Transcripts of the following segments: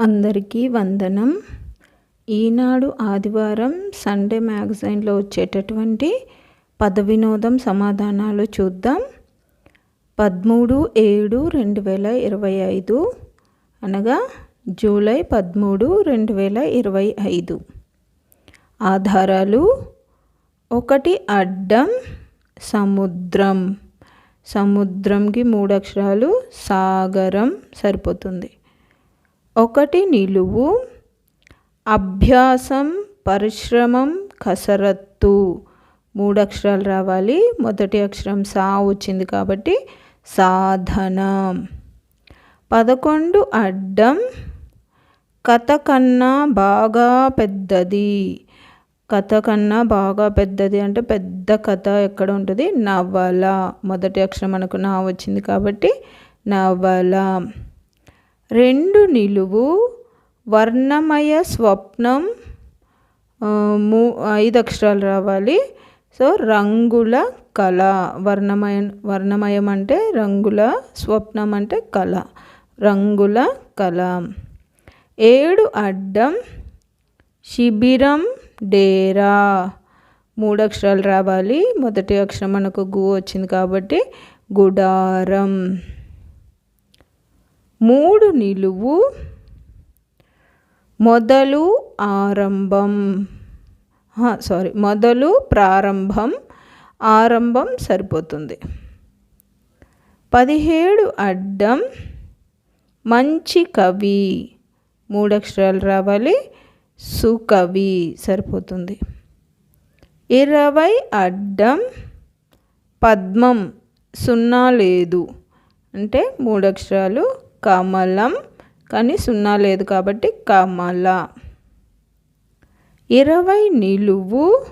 అందరికీ వందనం. ఈనాడు ఆదివారం సండే మ్యాగజైన్లో వచ్చేటటువంటి పద వినోదం సమాధానాలు చూద్దాం. పదమూడు ఏడు రెండు వేల ఇరవై ఐదు అనగా జూలై పదమూడు రెండు వేల ఇరవై ఐదు. ఆధారాలు ఒకటి అడ్డం సముద్రం. సముద్రంకి మూడు అక్షరాలు సాగరం సరిపోతుంది. ఒకటి నిలువు. అభ్యాసం పరిశ్రమం కసరత్తు. మూడు అక్షరాలు రావాలి. మొదటి అక్షరం సా వచ్చింది కాబట్టి సాధన. పదకొండు అడ్డం. కథ కన్నా బాగా పెద్దది. కథ కన్నా బాగా పెద్దది అంటే పెద్ద కథ ఎక్కడ ఉంటుంది? నవల. మొదటి అక్షరం మనకు నా వచ్చింది కాబట్టి నవల. రెండు నిలువు వర్ణమయ స్వప్నం మూ ఐదు అక్షరాలు రావాలి. సో రంగుల కళ. వర్ణమయ వర్ణమయం అంటే రంగుల స్వప్నం అంటే కళ. రంగుల కళ. ఏడు అడ్డం శిబిరం డేరా. మూడు అక్షరాలు రావాలి. మొదటి అక్షరం మనకు గు వచ్చింది కాబట్టి గుడారం. మూడు నిలువు మొదలు ఆరంభం. సారీ మొదలు ప్రారంభం ఆరంభం సరిపోతుంది. పదిహేడు అడ్డం మంచి కవి మూడు అక్షరాలు రావాలి సుకవి సరిపోతుంది. ఇరవై అడ్డం పద్మం సున్నా లేదు అంటే మూడు అక్షరాలు కమలం కానీ సున్నా లేదు కాబట్టి కమల. ఇరవై నిలువు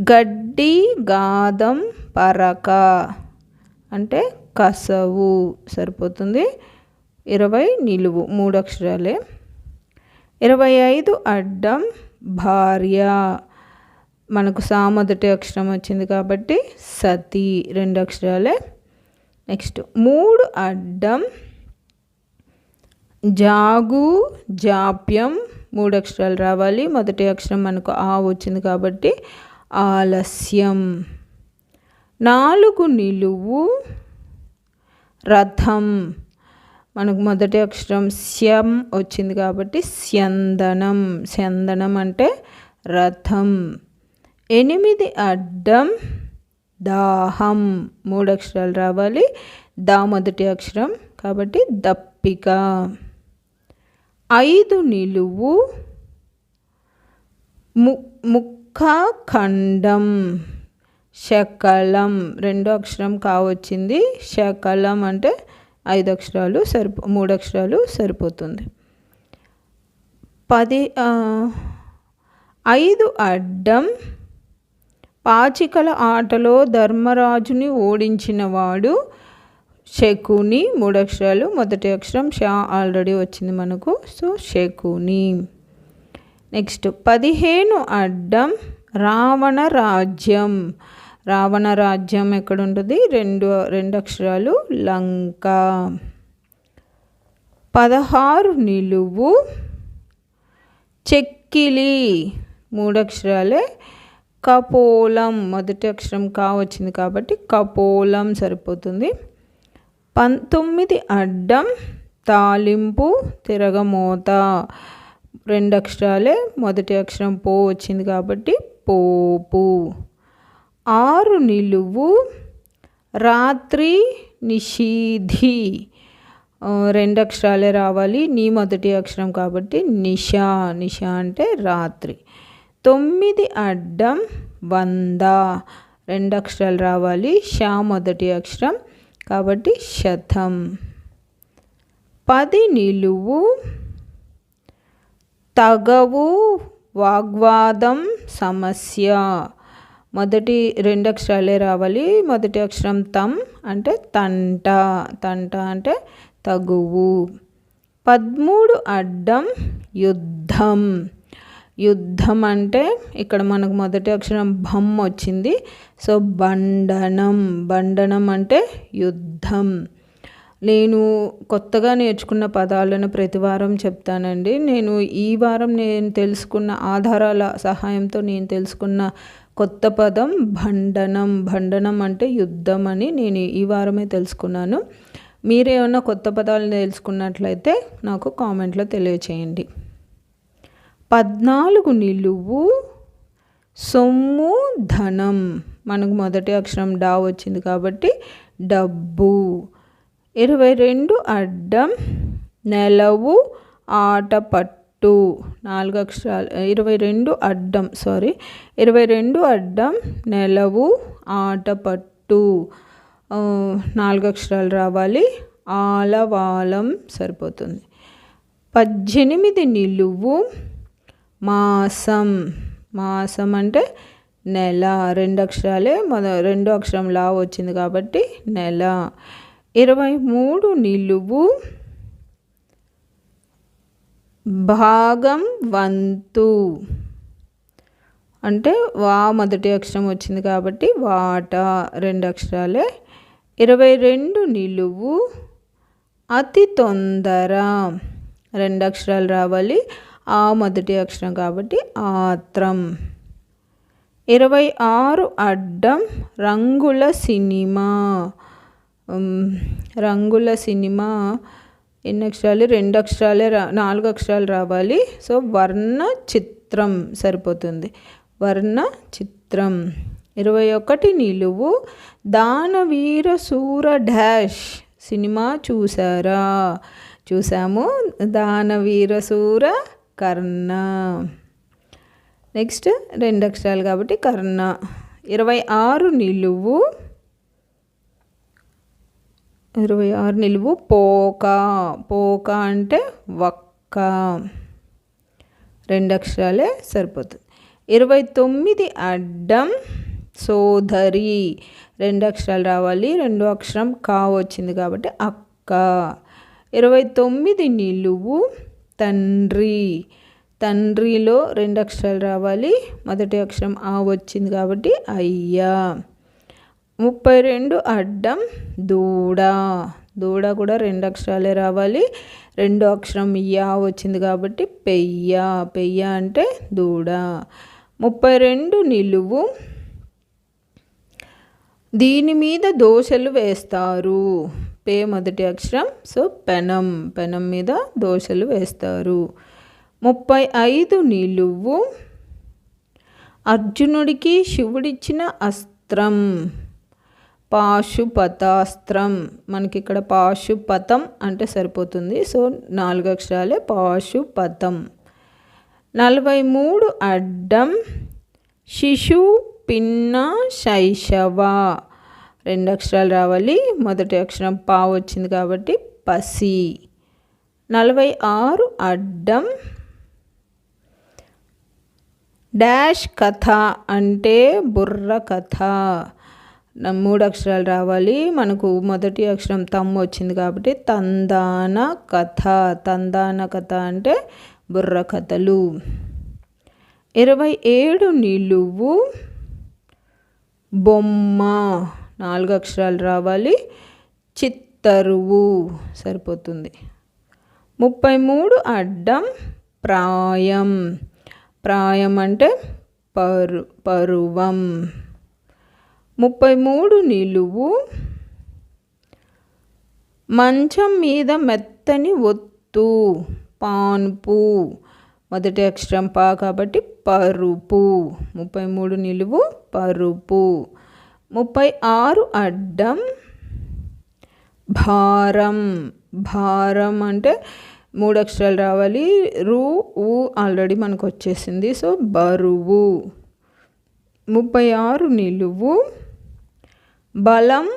గడ్డి గాదం పరక. అంటే కసవు. సరిపోతుంది. ఇరవై నిలువు మూడు అక్షరాలే. ఇరవై ఐదు అడ్డం భార్య. మనకు సా మొదటి అక్షరం వచ్చింది కాబట్టి సతీ రెండు అక్షరాలే. నెక్స్ట్ మూడు అడ్డం జాగు జాప్యం మూడు అక్షరాలు రావాలి. మొదటి అక్షరం మనకు ఆ వచ్చింది కాబట్టి ఆలస్యం. నాలుగు నిలువు రథం. మనకు మొదటి అక్షరం స్యం వచ్చింది కాబట్టి స్యందనం. స్యందనం అంటే రథం. ఎనిమిది అడ్డం దాహం. మూడు అక్షరాలు రావాలి. దా మొదటి అక్షరం కాబట్టి దప్పిక. ఐదు నిలువు ము ముఖ ఖండం శకలం. రెండో అక్షరం కావచ్చింది శకలం అంటే ఐదు అక్షరాలు సరిపో మూడు అక్షరాలు సరిపోతుంది. పది ఐదు అడ్డం. పాచికల ఆటలో ధర్మరాజుని ఓడించినవాడు శకుని మూడు అక్షరాలు. మొదటి అక్షరం షా ఆల్రెడీ వచ్చింది మనకు. సో శకుని. నెక్స్ట్ పదిహేను అడ్డం రావణ రాజ్యం. రావణ రాజ్యం ఎక్కడ ఉంటుంది రెండు రెండు అక్షరాలు. లంక. పదహారు నిలువు. చెక్కిలి. మూడు అక్షరాలే. కపోలం. మొదటి అక్షరం కా వచ్చింది కాబట్టి కపోలం సరిపోతుంది. పంతొమ్మిది అడ్డం తాలింపు తిరగమోత. రెండు అక్షరాలే మొదటి అక్షరం పో వచ్చింది కాబట్టి పోపు. ఆరు నిలువు రాత్రి నిషీధి. రెండు అక్షరాలే రావాలి నీ మొదటి అక్షరం కాబట్టి నిషా. నిషా అంటే రాత్రి. తొమ్మిది అడ్డం వంద. రెండు అక్షరాలు రావాలి షా మొదటి అక్షరం కాబట్టి శతం. పది నిలువు. తగవు వాగ్వాదం సమస్య. మొదటి రెండు అక్షరాలే రావాలి. మొదటి అక్షరం తం అంటే తంట. తంట అంటే తగువు. పదమూడు అడ్డం యుద్ధం. యుద్ధం అంటే ఇక్కడ మనకు మొదటి అక్షరం భమ్ వచ్చింది. సో బండనం బండనం అంటే యుద్ధం. నేను కొత్తగా నేర్చుకున్న పదాలను ప్రతివారం చెప్తానండి. నేను ఈ వారం నేను తెలుసుకున్న ఆధారాల సహాయంతో నేను తెలుసుకున్న కొత్త పదం భండనం భండనం అంటే యుద్ధం అని నేను ఈ వారమే తెలుసుకున్నాను. మీరేమన్నా కొత్త పదాలు తెలుసుకున్నట్లయితే నాకు కామెంట్లో తెలియచేయండి. పద్నాలుగు నిలువు సొమ్ము ధనం. మనకు మొదటి అక్షరం డా వచ్చింది కాబట్టి డబ్బు. ఇరవై రెండు అడ్డం నెలవు ఆట పట్టు నాలుగు అక్షరాలు ఇరవై రెండు అడ్డం సారీ ఇరవై రెండు అడ్డం నెలవు ఆట పట్టు నాలుగు అక్షరాలు రావాలి. ఆలవాలం సరిపోతుంది. పద్దెనిమిది నిలువు మాసం. మాసం అంటే నెల. రెండు అక్షరాలే మొద రెండు అక్షరం లా వచ్చింది కాబట్టి నెల. ఇరవై మూడు నిలువు. భాగం వంతు. అంటే వా మొదటి అక్షరం వచ్చింది కాబట్టి వాట. రెండు అక్షరాలే. ఇరవై రెండు నిలువు. అతి తొందర. రెండు అక్షరాలు రావాలి. ఆ మొదటి అక్షరం కాబట్టి ఆత్రం. ఇరవై ఆరు అడ్డం రంగుల సినిమా. రంగుల సినిమా. ఎన్ని అక్షరాలు? రెండు అక్షరాలే రా నాలుగు అక్షరాలు రావాలి. సో వర్ణ చిత్రం సరిపోతుంది. వర్ణ చిత్రం. ఇరవై ఒకటి నిలువు. దానవీర సూర డాష్ సినిమా చూసారా? చూసాము. దానవీర సూర కర్ణ. నెక్స్ట్ రెండు అక్షరాలు కాబట్టి కర్ణ. ఇరవై ఆరు నిలువు. ఇరవై ఆరు నిలువు పోక. పోక అంటే వక్క. రెండు అక్షరాలే సరిపోతుంది. ఇరవై తొమ్మిది అడ్డం సోదరి. రెండు అక్షరాలు రావాలి. రెండు అక్షరం కా వచ్చింది కాబట్టి అక్క. ఇరవై తొమ్మిది నిలువు. తండ్రి. తండ్రిలో రెండు అక్షరాలు రావాలి. మొదటి అక్షరం ఆ వచ్చింది కాబట్టి అయ్యా. ముప్పై రెండు అడ్డం దూడ. దూడ కూడా రెండు అక్షరాలే రావాలి. రెండు అక్షరం యా వచ్చింది కాబట్టి పెయ్య. పెయ్య అంటే దూడ. ముప్పై రెండు నిలువు. దీని మీద దోశలు వేస్తారు. పే మొదటి అక్షరం. సో పెనం పెనం మీద దోశలు వేస్తారు. ముప్పై ఐదు నిలువు. అర్జునుడికి శివుడిచ్చిన అస్త్రం. పాశుపతాస్త్రం. మనకి ఇక్కడ పాశుపతం అంటే సరిపోతుంది. సో నాలుగు అక్షరాలే పాశుపతం. నలభై మూడు అడ్డం. శిశు పిన్న శైశవ. రెండు అక్షరాలు రావాలి. మొదటి అక్షరం పా వచ్చింది కాబట్టి పసి. నలభై ఆరు అడ్డం. డాష్ కథ అంటే బుర్ర కథ. మూడు అక్షరాలు రావాలి. మనకు మొదటి అక్షరం తమ్ము వచ్చింది కాబట్టి తందాన కథ. తందాన కథ అంటే బుర్ర కథలు. ఇరవై ఏడు నిలువు. బొమ్మ. నాలుగు అక్షరాలు రావాలి. చిత్తరువు సరిపోతుంది. ముప్పై మూడు అడ్డం ప్రాయం. ప్రాయం అంటే పరు పరువం. ముప్పై మూడు నిలువు. మంచం మీద మెత్తని ఒత్తు పాన్పు. మొదటి అక్షరం పా కాబట్టి పరుపు. ముప్పై మూడు నిలువు పరుపు. ముప్పై ఆరు అడ్డం. భారం. భారం అంటే మూడు అక్షరాలు రావాలి. రు ఊ ఆల్రెడీ మనకు వచ్చేసింది. సో బరువు. ముప్పై ఆరు నిలువు. బలం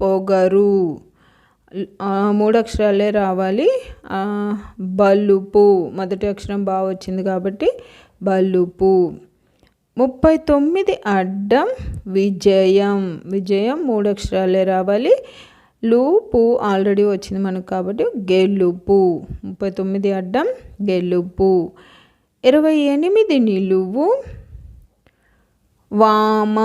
పొగరు. మూడు అక్షరాలే రావాలి. బలుపు. మొదటి అక్షరం బాగా వచ్చింది కాబట్టి బలుపు. ముప్పై తొమ్మిది అడ్డం విజయం. విజయం మూడు అక్షరాలే రావాలి. లూపు ఆల్రెడీ వచ్చింది మనకు కాబట్టి గెలుపు. ముప్పై తొమ్మిది అడ్డం గెలుపు. ఇరవై ఎనిమిది నిలువు వామ.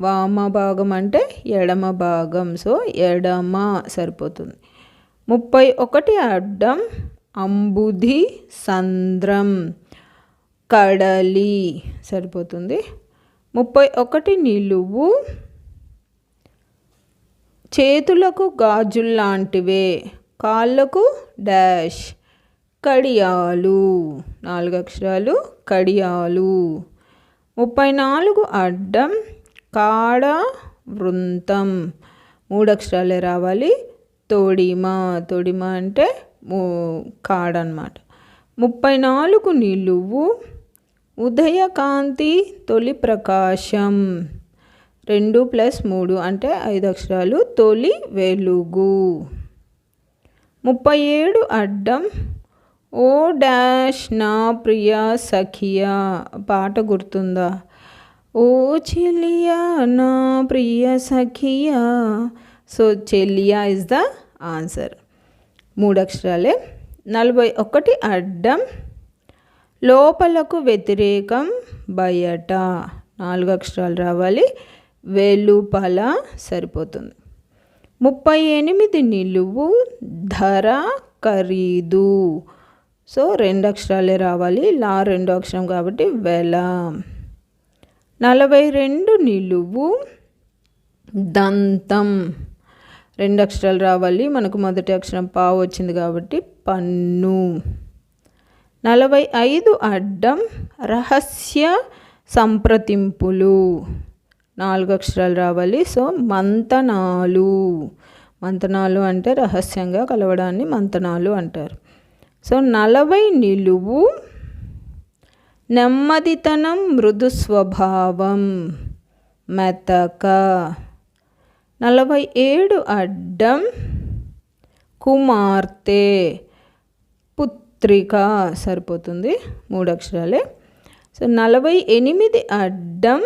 వామ భాగం అంటే ఎడమ భాగం. సో ఎడమ సరిపోతుంది. ముప్పై ఒకటి అడ్డం అంబుధి సంద్రం. కడలి. సరిపోతుంది. ముప్పై ఒకటి నిలువు. చేతులకు గాజుల్లాంటివే కాళ్ళకు డాష్. కడియాలు. నాలుగు అక్షరాలు. కడియాలు. ముప్పై నాలుగు అడ్డం. కాడ వృంతం. మూడు అక్షరాలే రావాలి. తోడిమ. తోడిమ అంటే కాడ అనమాట ముప్పై నాలుగు నిలువు. ఉదయకాంతి తొలి ప్రకాశం. రెండు ప్లస్ మూడు అంటే ఐదు అక్షరాలు. తొలి వెలుగు. ముప్పై ఏడు అడ్డం. ఓ డాష్ నా ప్రియ సఖియా. పాట గుర్తుందా? ఓ చెలియా నా ప్రియ సఖియా. So Cheliya is the answer మూడు అక్షరాలే. నలభై ఒకటి అడ్డం. లోపలకు వ్యతిరేకం బయట. నాలుగు అక్షరాలు రావాలి. వెలుపల సరిపోతుంది. ముప్పై ఎనిమిది నిలువు ధర ఖరీదు. సో రెండు అక్షరాలే రావాలి. లా రెండు అక్షరం కాబట్టి వెల. నలభై రెండు నిలువు దంతం. రెండు అక్షరాలు రావాలి. మనకు మొదటి అక్షరం పావు వచ్చింది కాబట్టి పన్ను. నలభై ఐదు అడ్డం రహస్య సంప్రతింపులు. నాలుగు అక్షరాలు రావాలి. సో మంతనాలు. మంతనాలు అంటే రహస్యంగా కలవడాన్ని మంతనాలు అంటారు. సో నలభై నిలువు నెమ్మదితనం మృదు స్వభావం. మెతక. నలభై ఏడు అడ్డం కుమార్తె. పుత్రిక సరిపోతుంది మూడు అక్షరాలే. సో నలభై ఎనిమిది అడ్డం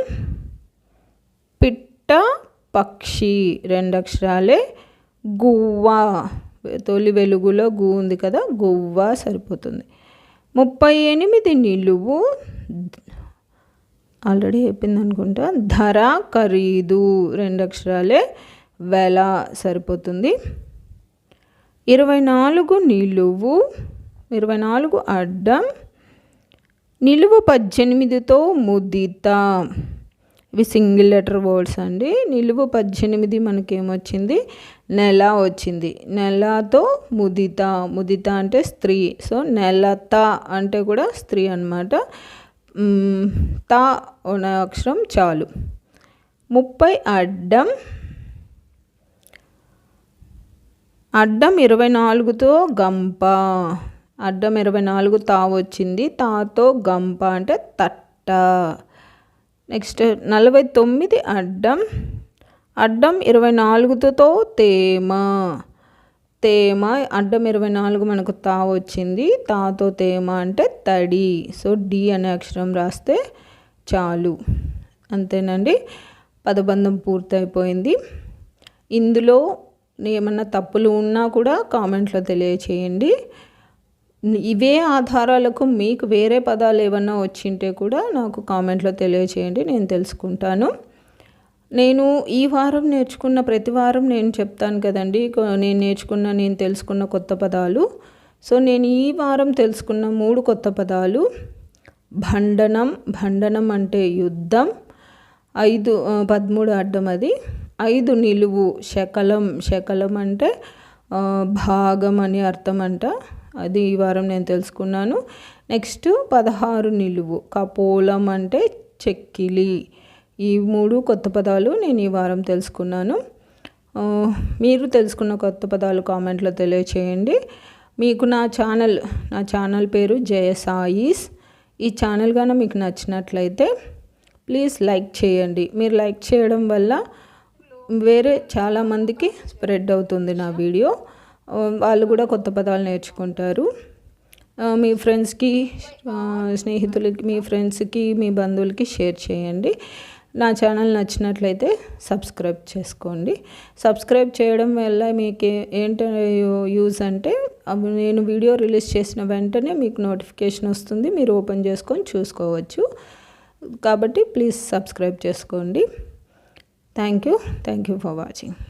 పిట్ట పక్షి రెండు అక్షరాలే. గువ్వ తొలి వెలుగులో గు ఉంది కదా గువ్వ సరిపోతుంది. ముప్పై ఎనిమిది నిలువు ఆల్రెడీ చెప్పింది అనుకుంటా. ధర ఖరీదు రెండు అక్షరాలే. వెల సరిపోతుంది. ఇరవై నాలుగు నిలువు ఇరవై నాలుగు అడ్డం నిలువు పద్దెనిమిదితో ముదిత. ఇవి సింగిల్ లెటర్ వర్డ్స్ అండి. నిలువు పద్దెనిమిది మనకేమొచ్చింది? నెల వచ్చింది. నెలతో ముదిత. ముదిత అంటే స్త్రీ. సో నెలత అంటే కూడా స్త్రీ అనమాట త అక్షరం చాలు. ముప్పై అడ్డం అడ్డం ఇరవై నాలుగుతో గంప. అడ్డం ఇరవై నాలుగు తా వచ్చింది. తాతో గంప అంటే తట్ట. నెక్స్ట్ నలభై తొమ్మిది అడ్డం. అడ్డం ఇరవై నాలుగుతో తేమ. తేమ అడ్డం ఇరవై నాలుగు మనకు తా వచ్చింది. తాతో తేమ అంటే తడి. సో డి అనే అక్షరం రాస్తే చాలు. అంతేనండి. పదబంధం పూర్తయిపోయింది. ఇందులో ఏమన్నా తప్పులు ఉన్నా కూడా కామెంట్లో తెలియచేయండి. ఇవే ఆధారాలకు మీకు వేరే పదాలు ఏమన్నా వచ్చింటే కూడా నాకు కామెంట్లో తెలియచేయండి నేను తెలుసుకుంటాను. నేను ఈ వారం నేర్చుకున్న ప్రతి వారం నేను చెప్తాను కదండి నేను నేర్చుకున్న నేను తెలుసుకున్న కొత్త పదాలు. సో నేను ఈ వారం తెలుసుకున్న మూడు కొత్త పదాలు. భండనం భండనం అంటే యుద్ధం. ఐదు పదమూడు అడ్డం అది. ఐదు నిలువు శకలం శకలం అంటే భాగం అని అర్థం అంట. అది ఈ వారం నేను తెలుసుకున్నాను. నెక్స్ట్ పదహారు నిలువు. కపోలం అంటే చెక్కిలి. ఈ మూడు కొత్త పదాలు నేను ఈ వారం తెలుసుకున్నాను. మీరు తెలుసుకున్న కొత్త పదాలు కామెంట్లో తెలియచేయండి. మీకు నా ఛానల్ నా ఛానల్ పేరు జయసాయిస్. ఈ ఛానల్ కానీ మీకు నచ్చినట్లయితే ప్లీజ్ లైక్ చేయండి. మీరు లైక్ చేయడం వల్ల వేరే చాలామందికి స్ప్రెడ్ అవుతుంది నా వీడియో. Um, వాళ్ళు కూడా కొత్త పదాలు నేర్చుకుంటారు. Uh, మీ ఫ్రెండ్స్కి uh, స్నేహితులకి మీ ఫ్రెండ్స్కి మీ బంధువులకి షేర్ చేయండి. నా ఛానల్ నచ్చినట్లయితే సబ్స్క్రైబ్ చేసుకోండి. సబ్స్క్రైబ్ చేయడం వల్ల మీకు ఏంటి యూజ్ అంటే నేను వీడియో రిలీజ్ చేసిన వెంటనే మీకు నోటిఫికేషన్ వస్తుంది. మీరు ఓపెన్ చేసుకొని చూసుకోవచ్చు. కాబట్టి ప్లీజ్ సబ్స్క్రైబ్ చేసుకోండి. Thank you thank you for watching